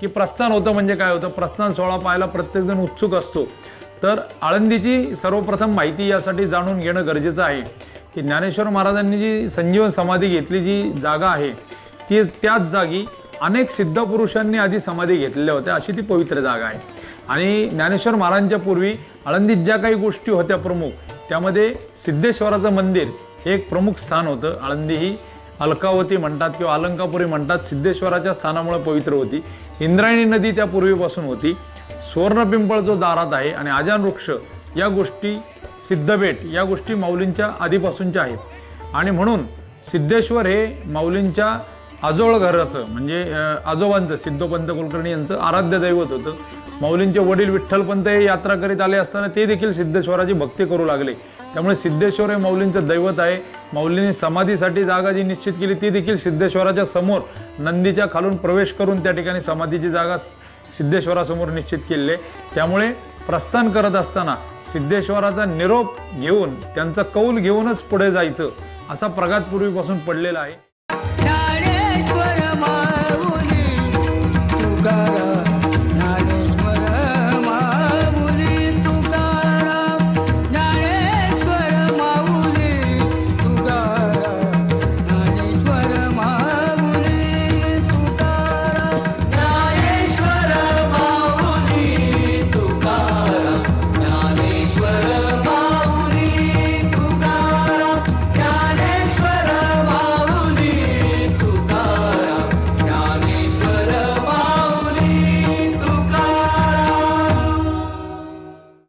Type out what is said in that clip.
की प्रस्थान होतं म्हणजे काय होतं? प्रस्थान सोहळा पाहायला प्रत्येकजण उत्सुक असतो. तर आळंदीची सर्वप्रथम माहिती यासाठी जाणून घेणं गरजेचं आहे की ज्ञानेश्वर महाराजांनी जी संजीवन समाधी घेतली जी जागा आहे ती त्याच जागी अनेक सिद्ध पुरुषांनी आधी समाधी घेतलेल्या होत्या. अशी ती पवित्र जागा आहे. आणि ज्ञानेश्वर महाराजांच्या पूर्वी आळंदीत ज्या काही गोष्टी होत्या प्रमुख त्यामध्ये सिद्धेश्वराचं मंदिर हे एक प्रमुख स्थान होतं. आळंदी ही अलकावती म्हणतात किंवा अलंकापुरी म्हणतात सिद्धेश्वराच्या स्थानामुळे पवित्र होती. इंद्रायणी नदी त्या पूर्वीपासून होती. सुवर्णपिंपळ जो दारात आहे आणि आजान वृक्ष या गोष्टी सिद्धबेट या गोष्टी माऊलींच्या आधीपासूनच्या आहेत. आणि म्हणून सिद्धेश्वर हे माऊलींच्या आजोळ घराचं म्हणजे आजोबांचं सिद्धोपंत कुलकर्णी यांचं आराध्य दैवत होतं. माऊलींचे वडील विठ्ठलपंत हे यात्रा करीत आले असताना ते देखील सिद्धेश्वराची भक्ती करू लागले. त्यामुळे सिद्धेश्वर हे माऊलींचं दैवत आहे. माऊलींनी समाधीसाठी जागा जी निश्चित केली ती देखील सिद्धेश्वराच्या समोर नंदीच्या खालून प्रवेश करून त्या ठिकाणी समाधीची जागा सिद्धेश्वरासमोर निश्चित केलेली आहे त्यामुळे प्रस्थान करत असताना सिद्धेश्वराचा निरोप घेऊन त्यांचा कौल घेऊनच पुढे जायचं असा प्रघात पूर्वीपासून पडलेला आहे.